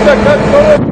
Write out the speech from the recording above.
Bir dakika.